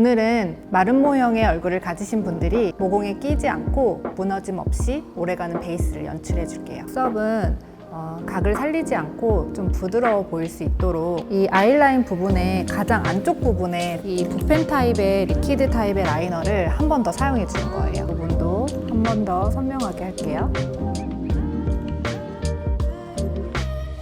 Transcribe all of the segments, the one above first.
오늘은 마른 모형의 얼굴을 가지신 분들이 모공에 끼지 않고 무너짐 없이 오래가는 베이스를 연출해 줄게요. 수업은 어, 각을 살리지 않고 좀 부드러워 보일 수 있도록 이 아이라인 부분에 가장 안쪽 부분에 이 붓펜 타입의 리퀴드 타입의 라이너를 한 번 더 사용해 주는 거예요. 이 부분도 한 번 더 선명하게 할게요.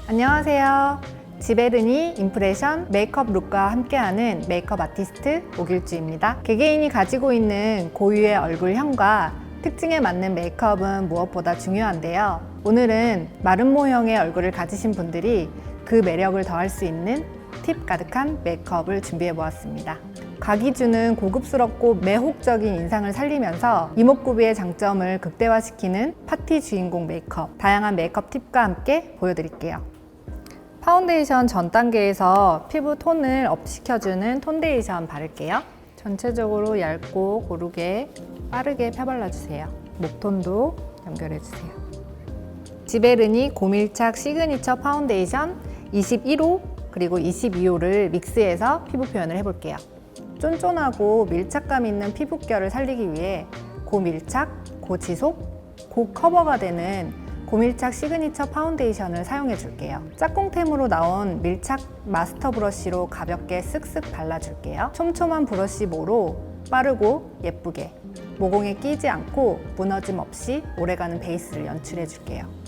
안녕하세요. 지베르니 임프레션 메이크업 룩과 함께하는 메이크업 아티스트 오길주입니다. 개개인이 가지고 있는 고유의 얼굴형과 특징에 맞는 메이크업은 무엇보다 중요한데요. 오늘은 마른 모형의 얼굴을 가지신 분들이 그 매력을 더할 수 있는 팁 가득한 메이크업을 준비해 보았습니다. 각이 주는 고급스럽고 매혹적인 인상을 살리면서 이목구비의 장점을 극대화시키는 파티 주인공 메이크업, 다양한 메이크업 팁과 함께 보여드릴게요. 파운데이션 전 단계에서 피부 톤을 업시켜주는 톤데이션 바를게요. 전체적으로 얇고 고르게 빠르게 펴발라주세요. 목톤도 연결해주세요. 지베르니 고밀착 시그니처 파운데이션 21호 그리고 22호를 믹스해서 피부 표현을 해볼게요. 쫀쫀하고 밀착감 있는 피부결을 살리기 위해 고밀착, 고지속, 고커버가 되는 고밀착 시그니처 파운데이션을 사용해 줄게요. 짝꿍템으로 나온 밀착 마스터 브러쉬로 가볍게 쓱쓱 발라줄게요. 촘촘한 브러쉬 모로 빠르고 예쁘게 모공에 끼지 않고 무너짐 없이 오래가는 베이스를 연출해 줄게요.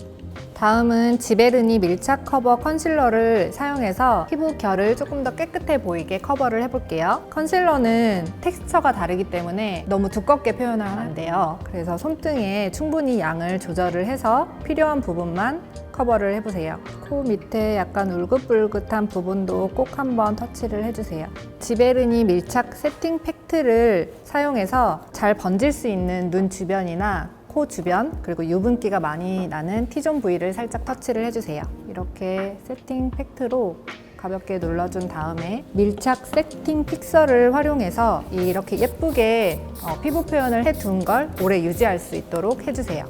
다음은 지베르니 밀착 커버 컨실러를 사용해서 피부 결을 조금 더 깨끗해 보이게 커버를 해볼게요. 컨실러는 텍스처가 다르기 때문에 너무 두껍게 표현을 하면 안 돼요. 그래서 손등에 충분히 양을 조절을 해서 필요한 부분만 커버를 해보세요. 코 밑에 약간 울긋불긋한 부분도 꼭 한번 터치를 해주세요. 지베르니 밀착 세팅 팩트를 사용해서 잘 번질 수 있는 눈 주변이나 코 주변 그리고 유분기가 많이 나는 T존 부위를 살짝 터치를 해주세요. 이렇게 세팅 팩트로 가볍게 눌러준 다음에 밀착 세팅 픽서를 활용해서 이렇게 예쁘게 어, 피부 표현을 해둔 걸 오래 유지할 수 있도록 해주세요.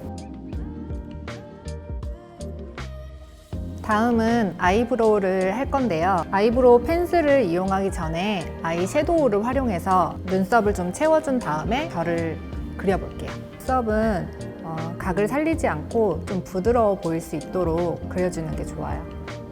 다음은 아이브로우를 할 건데요. 아이브로우 펜슬을 이용하기 전에 아이 섀도우를 활용해서 눈썹을 좀 채워준 다음에 결을 그려볼게요. 눈썹은 어, 각을 살리지 않고 좀 부드러워 보일 수 있도록 그려주는 게 좋아요.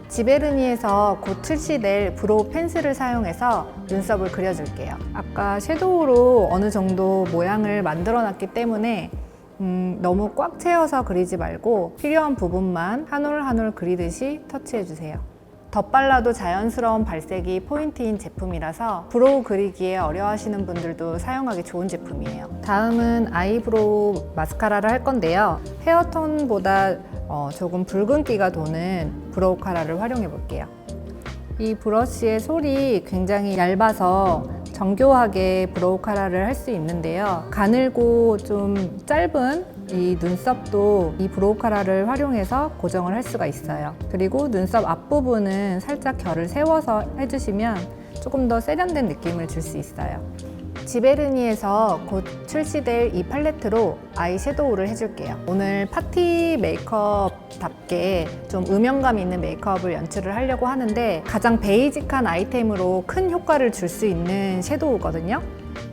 지베르니에서 곧 출시될 브로우 펜슬을 사용해서 눈썹을 그려줄게요. 아까 섀도우로 어느 정도 모양을 만들어 놨기 때문에 음, 너무 꽉 채워서 그리지 말고 필요한 부분만 한 올 한 올 그리듯이 터치해주세요. 덧발라도 자연스러운 발색이 포인트인 제품이라서 브로우 그리기에 어려워하시는 분들도 사용하기 좋은 제품이에요. 다음은 아이브로우 마스카라를 할 건데요. 헤어톤보다 어, 조금 붉은기가 도는 브로우 카라를 활용해 볼게요. 이 브러쉬의 솔이 굉장히 얇아서 정교하게 브로우 카라를 할 수 있는데요. 가늘고 좀 짧은 이 눈썹도 이 브로우 카라를 활용해서 고정을 할 수가 있어요. 그리고 눈썹 앞부분은 살짝 결을 세워서 해주시면 조금 더 세련된 느낌을 줄 수 있어요. 지베르니에서 곧 출시될 이 팔레트로 아이 섀도우를 해줄게요. 오늘 파티 메이크업답게 좀 음영감 있는 메이크업을 연출을 하려고 하는데 가장 베이직한 아이템으로 큰 효과를 줄 수 있는 섀도우거든요.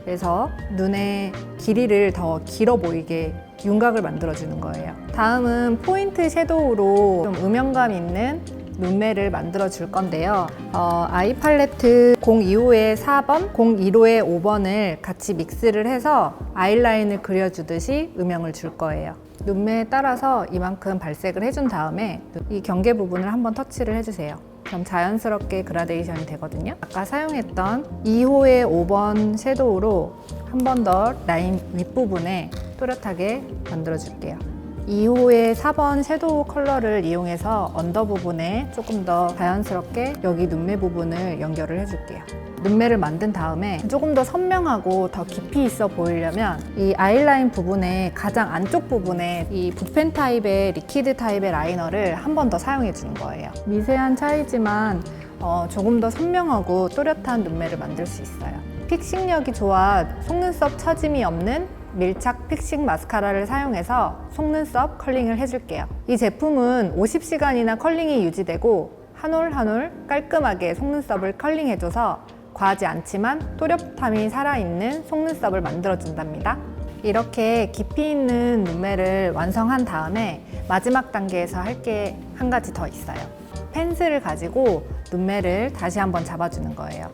그래서 눈의 길이를 더 길어 보이게 윤곽을 만들어주는 거예요. 다음은 포인트 섀도우로 좀 음영감 있는 눈매를 만들어 줄 건데요. 어, 아이 팔레트 02호의 4번, 02호의 5번을 같이 믹스를 해서 아이라인을 그려주듯이 음영을 줄 거예요. 눈매에 따라서 이만큼 발색을 해준 다음에 이 경계 부분을 한번 터치를 해주세요. 그럼 자연스럽게 그라데이션이 되거든요. 아까 사용했던 2호의 5번 섀도우로 한 번 더 라인 윗부분에 또렷하게 만들어 줄게요. 2호의 4번 섀도우 컬러를 이용해서 언더 부분에 조금 더 자연스럽게 여기 눈매 부분을 연결을 해줄게요. 눈매를 만든 다음에 조금 더 선명하고 더 깊이 있어 보이려면 이 아이라인 부분에 가장 안쪽 부분에 이 붓펜 타입의 리퀴드 타입의 라이너를 한 번 더 사용해 주는 거예요. 미세한 차이지만 어, 조금 더 선명하고 또렷한 눈매를 만들 수 있어요. 픽싱력이 좋아 속눈썹 처짐이 없는 밀착 픽싱 마스카라를 사용해서 속눈썹 컬링을 해줄게요. 이 제품은 50시간이나 컬링이 유지되고 한 올 한 올 깔끔하게 속눈썹을 컬링해줘서 과하지 않지만 또렷함이 살아있는 속눈썹을 만들어준답니다. 이렇게 깊이 있는 눈매를 완성한 다음에 마지막 단계에서 할 게 한 가지 더 있어요. 펜슬을 가지고 눈매를 다시 한번 잡아주는 거예요.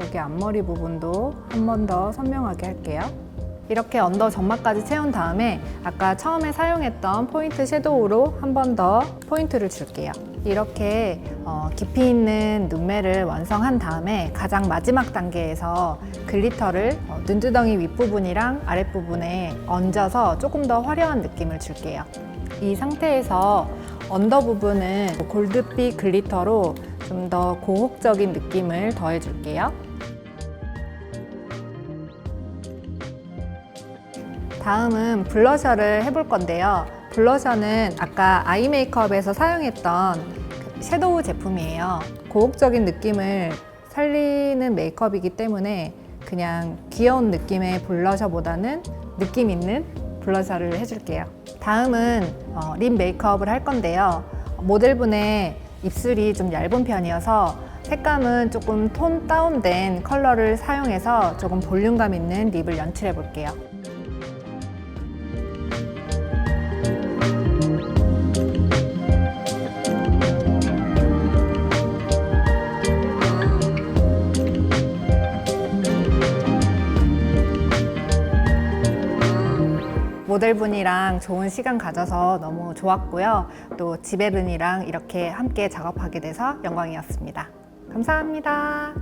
여기 앞머리 부분도 한 번 더 선명하게 할게요. 이렇게 언더 점막까지 채운 다음에 아까 처음에 사용했던 포인트 섀도우로 한 번 더 포인트를 줄게요. 이렇게 어, 깊이 있는 눈매를 완성한 다음에 가장 마지막 단계에서 글리터를 어, 눈두덩이 윗부분이랑 아랫부분에 얹어서 조금 더 화려한 느낌을 줄게요. 이 상태에서 언더 부분은 골드빛 글리터로 좀 더 고혹적인 느낌을 더해줄게요. 다음은 블러셔를 해볼 건데요. 블러셔는 아까 아이 메이크업에서 사용했던 그 섀도우 제품이에요. 고혹적인 느낌을 살리는 메이크업이기 때문에 그냥 귀여운 느낌의 블러셔보다는 느낌 있는 블러셔를 해줄게요. 다음은 어, 립 메이크업을 할 건데요. 모델분의 입술이 좀 얇은 편이어서 색감은 조금 톤 다운된 컬러를 사용해서 조금 볼륨감 있는 립을 연출해 볼게요. 모델분이랑 좋은 시간 가져서 너무 좋았고요. 또 지배분이랑 이렇게 함께 작업하게 돼서 영광이었습니다. 감사합니다.